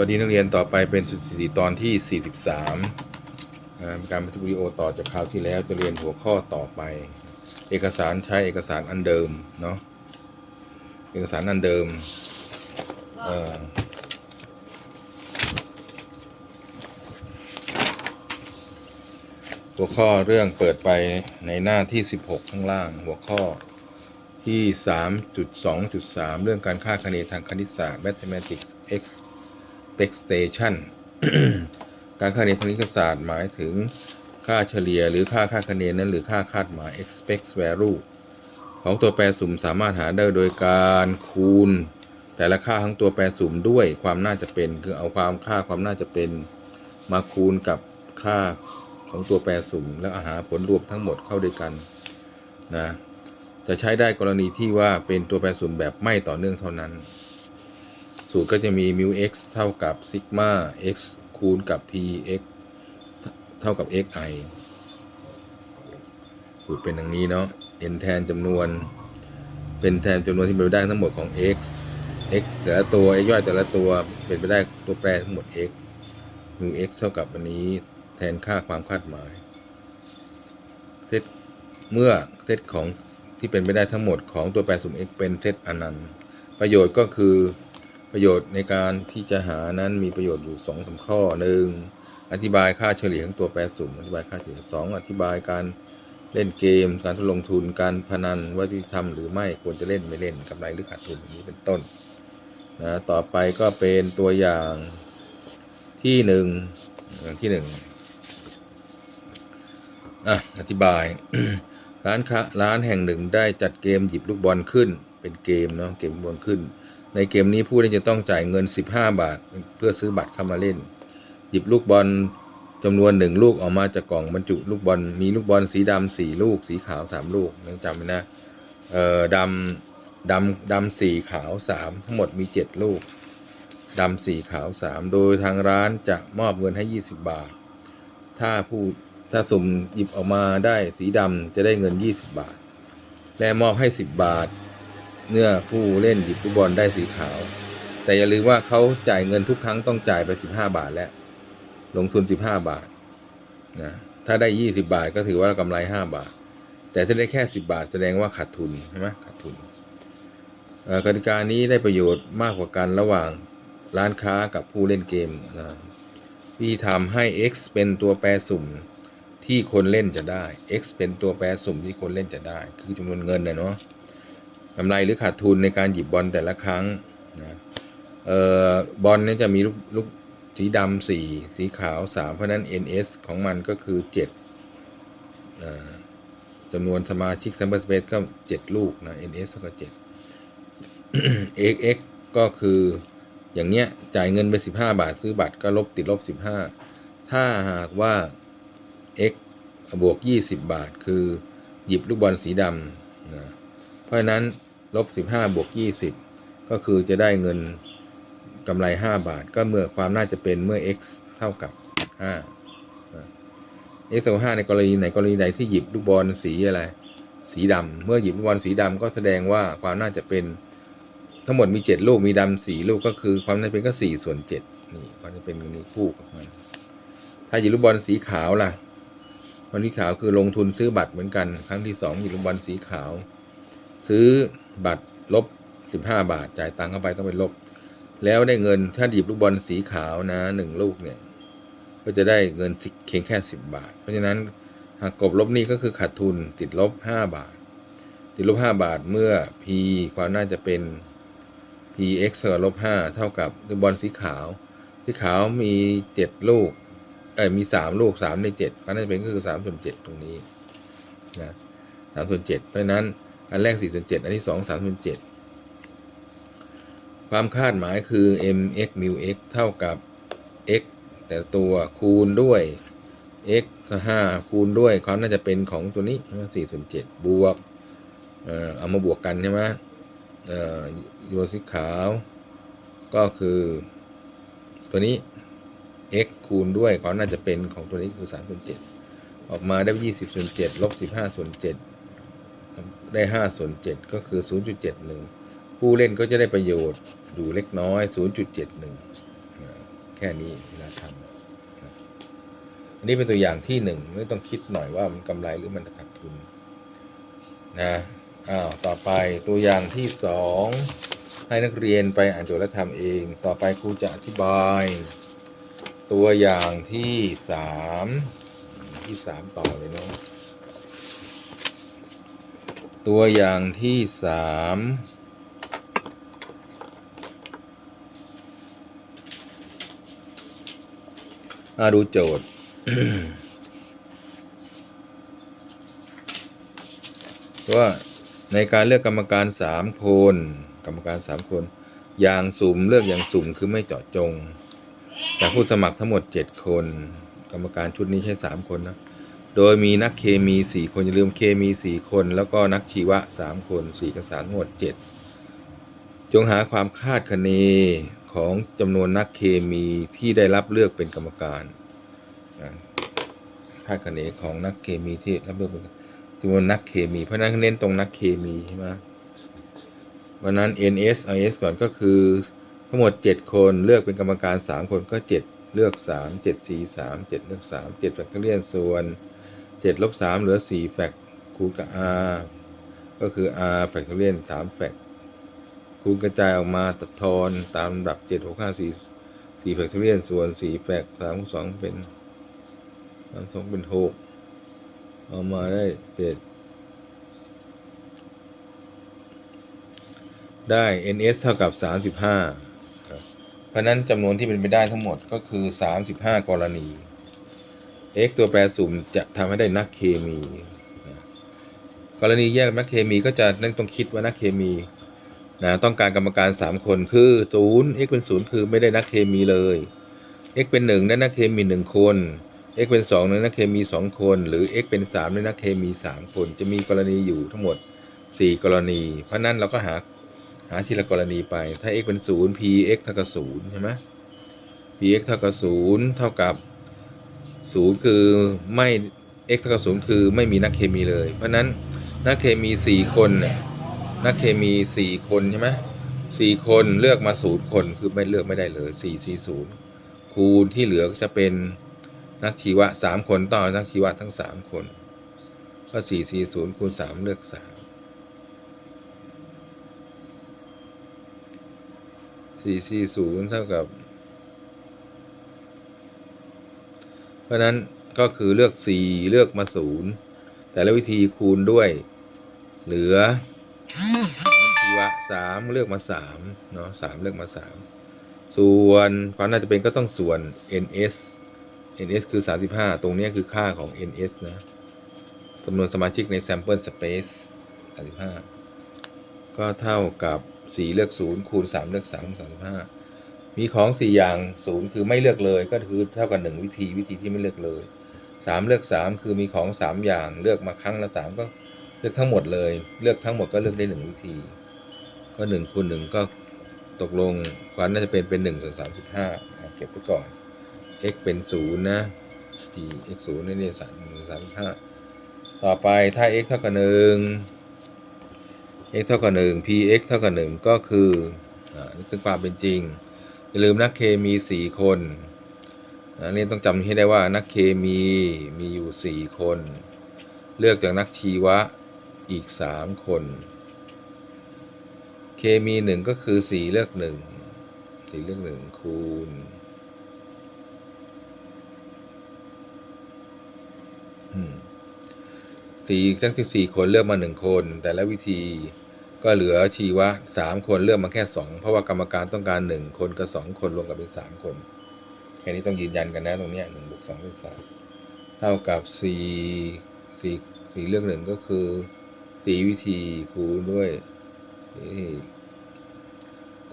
วัสดีนักเรียนต่อไปเป็นสถิติตอนที่ 43นะเป็นการบันทึกวิดีโอต่อจากคราวที่แล้วจะเรียนหัวข้อต่อไป เอกสารใช้เอกสารอันเดิมเนาะเอกสารอันเดิมหัวข้อเรื่องเปิดไปในหน้าที่ 16 ข้างล่าง หัวข้อที่ 3.2.3 เรื่องการค่าคะเนทางคณิตศาสตร์ Mathematics X expectation การคาดคะเนทางคณิตศาสตร์หมายถึงค่าเฉลี่ยหรือค่าค่าคะเนนั้น หรือค่าคาดหมาย expect value ของตัวแปรสุ่มสามารถหาได้โดยการคูณ แต่ละค่าของตัวแปรสุ่มด้วยความน่าจะเป็นคือเอาความค่าความน่าจะเป็นมาคูณกับค่าของตัวแปรสุ่ม แล้วหาผลรวมทั้งหมดเข้าด้วยกันนะจะใช้ได้กรณีที่ว่าเป็นตัวแปรสุ่มแบบไม่ต่อเนื่องเท่านั้น สูตรก็จะมี mu x เท่ากับ sigma x คูณกับ p x เท่ากับ xi สูตรเป็นอย่างนี้เนาะ n แทนจำนวน เป็นแทนจำนวนที่เป็นไปได้ทั้งหมดของ x x แต่ละตัว x ย่อยแต่ละตัวเป็นไปได้ตัวแปรทั้งหมด x mu x เท่ากับอันนี้แทนค่าความคาดหมายเซตเมื่อเซตของที่เป็นไปได้ทั้งหมดของตัวแปรสุ่ม x เป็นเซตอนันต์ ประโยชน์ก็คือ ประโยชน์ในการที่จะหานั้นมีประโยชน์อยู่สองสาข้อหนึ่งอธิบายค่าเฉลี่ยของตัวแปรสุ่มอธิบายค่าเฉลี่ยสองอธิบายการเล่นเกม การทดลงทุนการพนันว่าที่ทำหรือไม่ควรจะเล่นไม่เล่นกำไรหรือขาดทุนอย่างนี้เป็นต้นนะต่อไปก็เป็นตัวอย่างที่หนึ่งอย่างที่หนึ่งอะอธิบายร้านค้าร้านแห่งหนึ่งได้จัดเกมหยิบลูกบอลขึ้น เป็นเกมเนาะเกมบอลขึ้น ในเกมนี้ผู้เล่นจะต้องจ่ายเงิน 15 บาท เพื่อซื้อบัตรเข้ามาเล่น หยิบลูกบอลจำนวนหนึ่งลูกออกมาจากกล่องบรรจุลูกบอลมีลูกบอลสีดำสี่ลูก สีขาวสามลูกยังจำไว้นะเอ่อดำดำดำสี่ขาวสามทั้งหมดมีเจ็ดลูกดำสี่ขาวสามโดยทางร้านจะมอบเงินให้20บบาท ถ้าผู้ถ้าสุ่มหยิบออกมาได้สีดำจะได้เงิน20บาท และมอบให้10บาท เมื่อผู้เล่นหยิบลูกบอลได้สีขาว แต่อย่าลืมว่าเขาจ่ายเงินทุกครั้งต้องจ่ายไป15บาทแล้ว ลงทุน15บาทนะถ้าได้20บาทก็ถือว่ากำไร5บาท แต่ถ้าได้แค่10บาทแสดงว่าขาดทุนใช่ไหมขาดทุนเอ่อกติกานี้ได้ประโยชน์มากกว่ากันระหว่างร้านค้ากับผู้เล่นเกมนะวิธีทำให้ x เป็นตัวแปรสุ่มที่คนเล่นจะได้ x เป็นตัวแปรสุ่มที่คนเล่นจะได้ คือจำนวนเงินนะเนาะ กำไรหรือขาดทุนในการหยิบบอลแต่ละครั้งนะเอ่อบอลเนี่ยจะมีลูกลูกสีดำสี่สีขาวสามเพราะนั้น NS ของมันก็คือเจ็ดจำนวนสมาชิก sample space ก็เจ็ดลูกนะ NS เท่ากับเจ็ด XX ก็คืออย่างเนี้ยจ่ายเงินไปสิบห้าบาทซื้อบัตรก็ลบติดลบสิบห้าถ้าหากว่า x บวกยี่สิบบาท คือหยิบลูกบอลสีดำนะเพราะฉะนั้น ลบสิบห้าบวกยี่สิบก็คือจะได้เงินกำไรห้าบาท ก็เมื่อความน่าจะเป็นเมื่อ x เท่ากับห้า x เท่ากับห้าในกรณีไหนกรณีใดที่หยิบลูกบอลสีอะไร สีดำเมื่อหยิบลูกบอลสีดำก็แสดงว่าความน่าจะเป็นทั้งหมดมีเจ็ดลูกมีดำสี่ลูกก็คือความน่าจะเป็นก็สี่ส่วนเจ็ดนี่ความน่าจะเป็นอันนี้คู่กับมันถ้าหยิบลูกบอลสีขาวล่ะบอลสีขาวคือลงทุนซื้อบัตรเหมือนกัน ครั้งที่สองหยิบลูกบอลสีขาว ซื้อ บัตรลบสิบห้าบาท จ่ายตังค์เข้าไปต้องเป็นลบ แล้วได้เงินถ้าหยิบลูกบอลสีขาวนะหนึ่งลูกเนี่ย ก็จะได้เงินเพียงแค่สิบบาท เพราะฉะนั้นหากกบลบนี้ก็คือขาดทุนติดลบห้าบาท ติดลบห้าบาทเมื่อ p ความน่าจะเป็น px เท่ากับลบห้าเท่ากับลูกบอลสีขาว สีขาวมีเจ็ดลูกเอ้ยมีสามลูกสามในเจ็ดความน่าจะเป็นก็คือสามส่วนเจ็ดตรงนี้นะสามส่วนเจ็ดเพราะฉะนั้น อันแรก4ส่วน7อันที่2 3ส่วน7ความคาดหมายคือ mx mu x เท่ากับ x แต่ตัวคูณด้วย x ก็5คูณด้วยความน่าจะเป็นของตัวนี้4ส่วน7บวกเอามาบวกกันใช่ไหมเอ่อโยสีขาว ก็คือตัวนี้ x คูณด้วยความน่าจะเป็นของตัวนี้คือ3ส่วน7ออกมาได้20ส่วน7ลบ15ส่วน7 ได้ห้าส่วนเจ็ดก็คือศูนย์จุดเจ็ดหนึ่งผู้เล่นก็จะได้ประโยชน์อยู่เล็กน้อยศูนย์จุดเจ็ดหนึ่งแค่นี้เวลาทำอันนี้เป็นตัวอย่างที่หนึ่งไม่ต้องคิดหน่อยว่ามันกำไรหรือมันขาดทุนนะอ้าวต่อไปตัวอย่างที่สองให้นักเรียนไปอ่านโจทย์และทำเอง ต่อไปครูจะอธิบาย ตัวอย่างที่สามที่สามต่อเลยเนาะ ตัวอย่างที่สามมาดูโจทย์ ว่าในการเลือกกรรมการสามคน กรรมการสามคน อย่างสุ่มเลือกอย่างสุ่มคือไม่เจาะจง จากผู้สมัครทั้งหมดเจ็ดคน กรรมการชุดนี้ใช้สามคนนะ โดยมีนักเคมีสี่คน อย่าลืมเคมีสี่คน แล้วก็นักชีวะสามคนสี่กษานทั้งหมดเจ็ดจงหาความคาดคะเนของจำนวนนักเคมีที่ได้รับเลือกเป็นกรรมการคาดคะเนของนักเคมีที่รับเลือกเป็นจำนวนนักเคมี เพราะนั้นเน้นตรงนักเคมีใช่ไหมวันนั้น NS IS ก่อนก็คือทั้งหมดเจ็ดคนเลือกเป็นกรรมการสามคนก็เจ็ดเลือกสามเจ็ดสี่สามเจ็ดเลือกสามเจ็ดแฟกเตอร์เลียนส่วน เจ็ดลบสามเหลือสี่แฟกคูณกับ R ก็คือ R แฟกเตอเลียนสามแฟกคูณกระจายออกมาตัดทอนตามลำดับเจ็ดหกห้าสี่สี่แฟกเตอเลียนส่วนสี่แฟกสามสองเป็นสามสองเป็นหกเอามาได้เจ็ดได้ ns เท่ากับสามสิบห้าเพราะฉะนั้นจำนวนที่เป็นไปได้ทั้งหมดก็คือสามสิบห้ากรณี x ตัวแปรสุ่มจะทำให้ได้นักเคมีกรณีแยกนักเคมีก็จะนั่นต้องคิดว่านักเคมีนะต้องการกรรมการสามคนคือศูนย์ x เป็นศูนย์คือไม่ได้นักเคมีเลย x เป็นหนึ่งได้นักเคมีหนึ่งคน x เป็นสองได้นักเคมีสองคน หรือ x เป็นสามได้นักเคมีสามคน จะมีกรณีอยู่ทั้งหมดสี่กรณี เพราะนั้นเราก็หาหาทีละกรณีไป ถ้า x เป็นศูนย์ p x เท่ากับศูนย์ใช่ไหม p x เท่ากับศูนย์เท่ากับ ศูนย์คือไม่ x เท่ากับศูนย์คือไม่มีนักเคมีเลย เพราะนั้นนักเคมีสี่คนเนี่ยนักเคมีสี่คนใช่ไหมสี่คนเลือกมาศูนย์คนคือไม่เลือกไม่ได้เลยสี่สี่ศูนย์คูณที่เหลือจะเป็นนักชีวะสามคนต่อนักชีวะทั้งสามคนก็สี่สี่ศูนย์คูณสามเลือกสามสี่สี่ศูนย์เท่ากับ เพราะนั้นก็คือเลือก 4 เลือกมา 0 แต่ละวิธีคูณด้วย เหลือชีวะ3เลือกมา3เนาะ3เลือกมา 3 ส่วนความน่าจะเป็นก็ต้องส่วน ns ns คือ 35 ตรงนี้คือค่าของ ns นะจำนวนสมาชิกใน sample space 35 ก็เท่ากับ 4 เลือก 0 คูณ 3 เลือก3 35 มีของสี่อย่างศูนย์คือไม่เลือกเลยก็คือเท่ากับหนึ่งวิธีวิธีที่ไม่เลือกเลยสามเลือกสามคือมีของสามอย่างเลือกมาครั้งละสามก็เลือกทั้งหมดเลย เลือกทั้งหมดก็เลือกได้หนึ่งวิธี ก็หนึ่งคูณหนึ่งก็ตกลงความน่าจะเป็นเป็นหนึ่งส่วนสามสิบห้าเก็บไว้ก่อน x เป็นศูนย์นะ p x ศูนย์นี่นี่สามสามห้าต่อไปถ้า x เท่ากับหนึ่ง x เท่ากับหนึ่ง p x เท่ากับหนึ่งก็คืออ่านี่คือความเป็นจริง อย่าลืมนักเคมีสี่คนอันนี้ต้องจำให้ได้ว่านักเคมีมีอยู่สี่คน เลือกจากนักชีวะอีกสามคน เคมีหนึ่งก็คือสี่เลือกหนึ่งสี่เลือกหนึ่งคูณสี่ทั้งสิบสี่คนเลือกมาหนึ่งคน แต่ละวิธี ก็เหลือชีวะสามคนเลือกมาแค่สองเพราะว่ากรรมการต้องการหนึ่งคนกับสองคนรวมกันเป็นสามคน แค่นี้ต้องยืนยันกันนะตรงนี้หนึ่งบวกสองเป็นสามเท่ากับสี่สี่สี่เลือกหนึ่งก็คือสี่วิธีคูณด้วย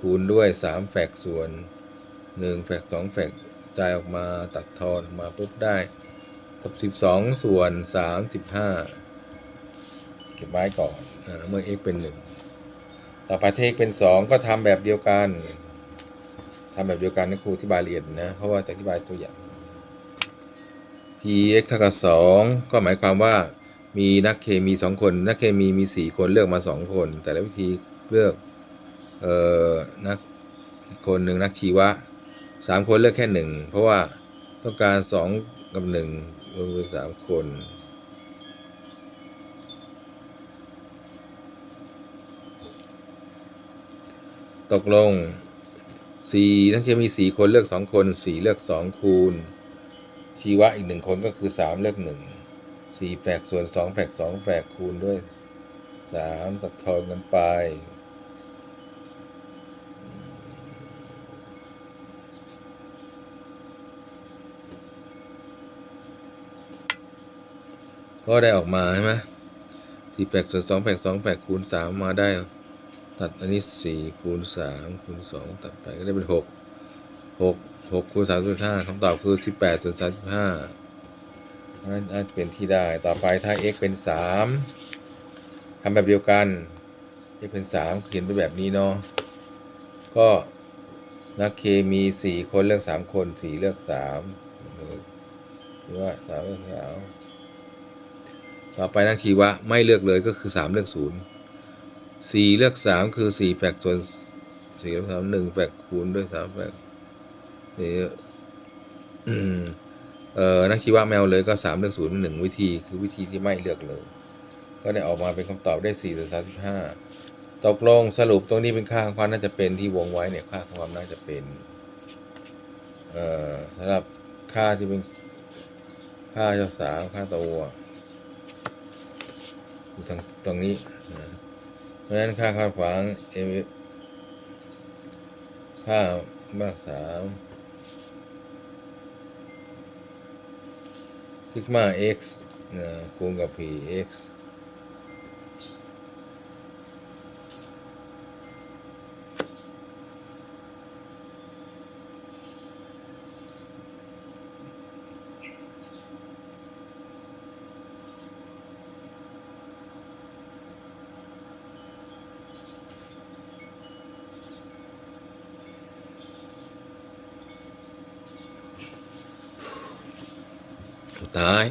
คูณด้วยสามแฟกส่วนหนึ่งแฟกสองแฟกจ่ายออกมาตัดทอนออกมาปุ๊บได้กับสิบสองส่วนสามสิบห้าเก็บไว้ก่อนอเมื่อ x เป็นหนึ่ง ต่อไปถ้า x เป็นสองก็ทำแบบเดียวกันทำแบบเดียวกันนะครูอธิบายละเอียดนะ เพราะว่าจะอธิบายตัวอย่าง px เท่ากับสองก็หมายความว่ามีนักเคมีสองคน นักเคมีมีสี่คนเลือกมาสองคน แต่ละวิธีเลือกเอ่อนักคนหนึ่งนักชีวะสามคนเลือกแค่หนึ่งเพราะว่าต้องการสองกับหนึ่งรวมเป็นสามคน ตกลงสี่ทั้งเคมีสี่คนเลือกสองคนสี่เลือกสองคูณ ชีวะอีกหนึ่งคนก็คือสามเลือกหนึ่งสี่แฝกส่วนสองแฝกสองแฝกคูณด้วยสามตัดทอนกันไปก็ได้ออกมาใช่ไหมสี่แฝกส่วนสองแฝกสองแฝกคูณสามมาได้ ตัดอันนี้สี่คูณสามคูณสองตัดไปก็ได้เป็นหกหกหกคูณสามส่วนห้าคำตอบคือสิบแปดส่วนสามสิบห้านั่นอาจเป็นที่ได้ต่อไปถ้า x เป็นสามทำแบบเดียวกัน x เป็นสามเขียนไปแบบนี้เนาะก็นักเคมีสี่คนเลือกสามคนสี่เลือกสามหรือว่าสามเลือกสามต่อไปนักชีวะไม่เลือกเลยก็คือสามเลือกศูนย์ สี่เลือกสามคือสี่แฝกส่วนสี่เลือกสามหนึ่งแฝกคูณด้วยสามแฝกนี่เอ่อนักชีวะแมวเลยก็สามเลือกศูนย์หนึ่งวิธี คือวิธีที่ไม่เลือกเลย ก็ได้ออกมาเป็นคำตอบได้สี่ส่วนสามสิบห้าตกลงสรุปตรงนี้เป็นค่าของความน่าจะเป็นที่วงไว้เนี่ยค่าของความน่าจะเป็นเอ่อสำหรับค่าที่เป็นค่าเจ้าสาวค่าตัวอยู่ตรงตรงนี้นะ เพราะฉะนั้นค่าคาดขวางเอค่ามากสามซิกมา x นะคูณกับ p x สุด ท้าย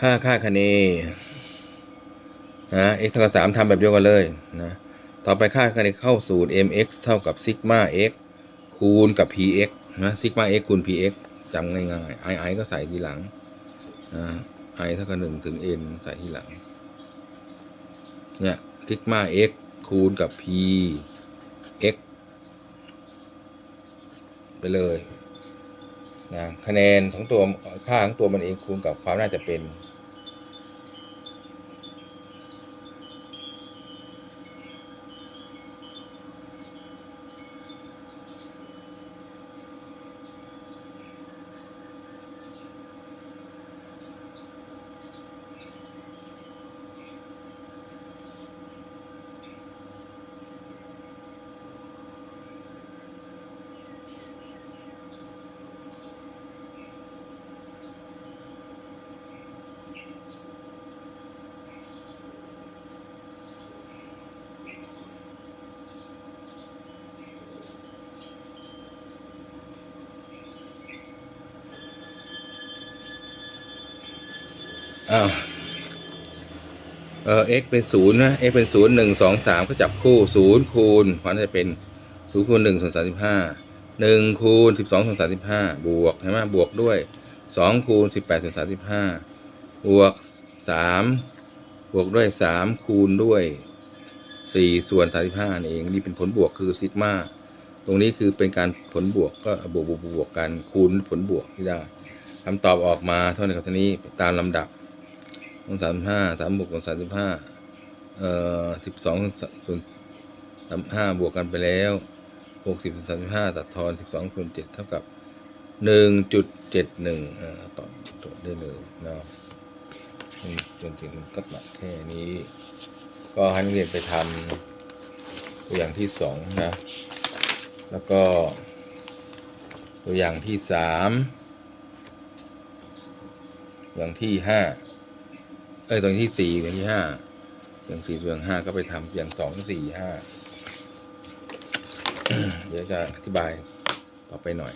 ค่าค่าคะเนนะ x เท่ากับสามทำแบบเดียวกันเลยนะต่อไปค่าคะเนเข้าสูตร mx เท่ากับซิกมา x คูณกับ px นะซิกมา x คูณ px จำง่ายๆ i i ก็ใส่ทีหลังนะ i เท่ากับหนึ่งถึง n ใส่ทีหลัง เนี่ยซิกมา x คูณกับ p x ไปเลย นะคะแนนของตัวค่าของตัวมันเองคูณกับความน่าจะเป็น อ้าวเออ x เป็นศูนย์นะ x เป็นศูนย์หนึ่งสองสามก็จับคู่ศูนย์คูณความน่าจะเป็นศูนย์คูณหนึ่งส่วนสามสิบห้าหนึ่งคูณสิบสองส่วนสามสิบห้าบวกใช่ไหมบวกด้วยสองคูณสิบแปดส่วนสามสิบห้าบวกสามบวกด้วยสามคูณด้วยสี่ส่วนสามสิบห้าเองนี่เป็นผลบวกคือซิกมาตรงนี้คือเป็นการผลบวกก็บวกบวกบวกกันคูณผลบวกที่ได้คำตอบออกมาเท่านี้กับท่านี้ตามลำดับ องสามห้าสามบวกสองสามสิบห้าเอ่อสิบสองส่วนสามห้าบวกกันไปแล้วหกสิบส่วนสามสิบห้าตัดทอนสิบสองส่วนเจ็ดเท่ากับหนึ่งจุดเจ็ดหนึ่งอ่ตอบตอบได้เลยเนาะนี่จนถึงก็ตัดแค่นี้ ก็ให้นักเรียนไปทำตัวอย่างที่สองนะ แล้วก็ ตัวอย่างที่สามอย่างที่ห้า เอ้ยตรงที่สี่อย่างที่ห้าอย่างสี่ส่วนห้าก็ไปทำอย่างสองสี่ห้าเดี๋ยวจะอธิบายต่อไปหน่อย